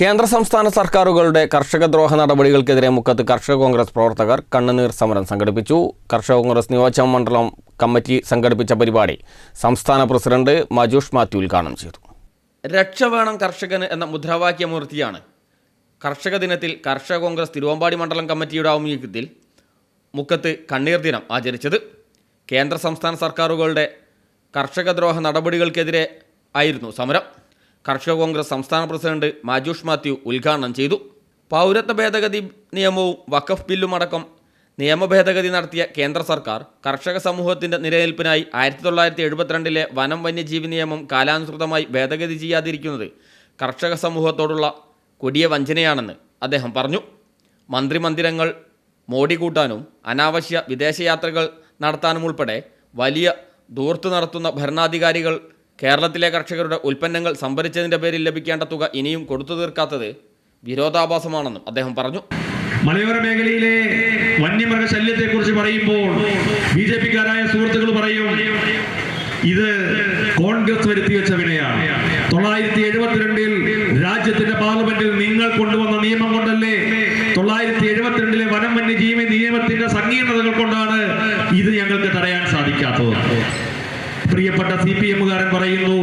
കേന്ദ്ര സംസ്ഥാന സർക്കാരുകളുടെ കർഷക ദ്രോഹ നടപടികൾക്കെതിരെ മുക്കത്ത് കർഷക കോൺഗ്രസ് പ്രവർത്തകർ കണ്ണുനീർ സമരം സംഘടിപ്പിച്ചു. കർഷക കോൺഗ്രസ് നിയോജക മണ്ഡലം കമ്മിറ്റി സംഘടിപ്പിച്ച പരിപാടി സംസ്ഥാന പ്രസിഡന്റ് മജൂഷ് മാത്യു ഉദ്ഘാടനം ചെയ്തു. രക്ഷ വേണം കർഷകന് എന്ന മുദ്രാവാക്യമൂർത്തിയാണ് കർഷക ദിനത്തിൽ കർഷക കോൺഗ്രസ് തിരുവമ്പാടി മണ്ഡലം കമ്മിറ്റിയുടെ ആഭിമുഖ്യത്തിൽ മുക്കത്ത് കണ്ണീർ ദിനം ആചരിച്ചത്. കേന്ദ്ര സംസ്ഥാന സർക്കാരുകളുടെ കർഷകദ്രോഹ നടപടികൾക്കെതിരെ ആയിരുന്നു സമരം. കർഷക കോൺഗ്രസ് സംസ്ഥാന പ്രസിഡന്റ് മാജൂഷ് മാത്യു ഉദ്ഘാടനം ചെയ്തു. പൗരത്വ ഭേദഗതി നിയമവും വഖഫ് ബില്ലും അടക്കം നിയമ ഭേദഗതി നടത്തിയ കേന്ദ്ര സർക്കാർ കർഷക സമൂഹത്തിന്റെ നിലനിൽപ്പിനായി ആയിരത്തി തൊള്ളായിരത്തി എഴുപത്തിരണ്ടിലെ വനം വന്യജീവി നിയമം കാലാനുസൃതമായി ഭേദഗതി ചെയ്യാതിരിക്കുന്നത് കർഷക സമൂഹത്തോടുള്ള കൊടിയ വഞ്ചനയാണെന്ന് അദ്ദേഹം പറഞ്ഞു. മന്ത്രിമന്ദിരങ്ങൾ മോടി കൂട്ടാനും അനാവശ്യ വിദേശയാത്രകൾ നടത്താനും ഉൾപ്പെടെ വലിയ ദൂർത്ത് നടത്തുന്ന ഭരണാധികാരികൾ കേരളത്തിലെ കർഷകരുടെ ഉൽപ്പന്നങ്ങൾ സംഭരിച്ചതിന്റെ പേരിൽ ലഭിക്കേണ്ട തുക ഇനിയും കൊടുത്തു തീർക്കാത്തത് വിരോധാഭാസമാണെന്നും അദ്ദേഹം പറഞ്ഞു. മലയോര മേഖലയിലെ വന്യമൃഗ ശല്യത്തെ കുറിച്ച് പറയുമ്പോൾ ബി ജെ പിക്കാരായ സുഹൃത്തുക്കൾ പറയും ഇത് കോൺഗ്രസ് വരുത്തി വെച്ച വിനയാണ് തൊള്ളായിരത്തി എഴുപത്തിരണ്ടിൽ രാജ്യത്തിന്റെ പാർലമെന്റിൽ നിങ്ങൾ കൊണ്ടുവന്ന നിയമം കൊണ്ടല്ലേ? തൊള്ളായിരത്തി എഴുപത്തിരണ്ടിലെ വനം വന്യജീവി നിയമത്തിന്റെ സങ്കീർണതകൾ കൊണ്ടാണ് ഇത് ഞങ്ങൾക്ക് തടയാൻ സാധിക്കാത്തത്. പ്രിയപ്പെട്ട സി പി എമ്മുകാരൻ പറയുന്നു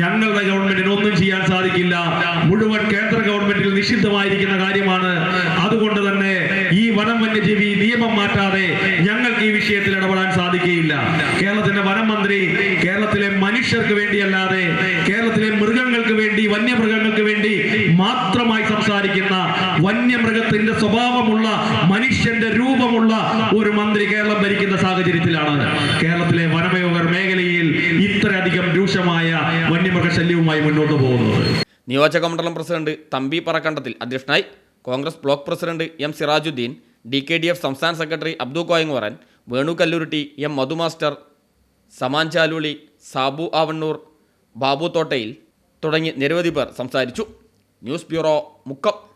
ഞങ്ങളുടെ ഗവൺമെന്റിന് ഒന്നും ചെയ്യാൻ സാധിക്കില്ല. മുഴുവൻ കേന്ദ്ര ഗവൺമെന്റിൽ നിഷിദ്ധമായിരിക്കുന്ന കാര്യമാണ്. അതുകൊണ്ട് തന്നെ ഈ വനം വന്യജീവി നിയമം മാറ്റാതെ ഞങ്ങൾക്ക് ഈ വിഷയത്തിൽ ഇടപെടാൻ സാധിക്കുകയില്ല. കേരളത്തിന്റെ വനം മന്ത്രി കേരളത്തിലെ മനുഷ്യർക്ക് വേണ്ടിയല്ലാതെ കേരളത്തിലെ മൃഗങ്ങൾക്ക് വേണ്ടി വന്യമൃഗങ്ങൾക്ക് വേണ്ടി മാത്രമായി സംസാരിക്കുന്ന വന്യമൃഗത്തിന്റെ സ്വഭാവമുള്ള മനുഷ്യന്റെ രൂപമുള്ള ഒരു മന്ത്രി കേരളം ഭരിക്കുന്ന സാഹചര്യത്തിലാണ്. കേരളത്തിലെ വനമയോഗർ മേഖലയിൽ ഇത്രയധികം രൂക്ഷമായ വന്യമൃഗ ശല്യവുമായി മുന്നോട്ട് പോകുന്നത്. നിയോജക മണ്ഡലം പ്രസിഡന്റ് തമ്പി പറക്കണ്ടത്തിൽ അധ്യക്ഷനായി Congress block president M Sirajuddin D K D F സംസ്ഥാന സെക്രട്ടറി അബ്ദു കോയങ്ങോറൻ വേണു കല്ലൂരുട്ടി എം മധുമാസ്റ്റർ സമാൻ സാബു ആവണ്ണൂർ ബാബു തോട്ടയിൽ തുടങ്ങി നിരവധി പേർ സംസാരിച്ചു. News Bureau Mukap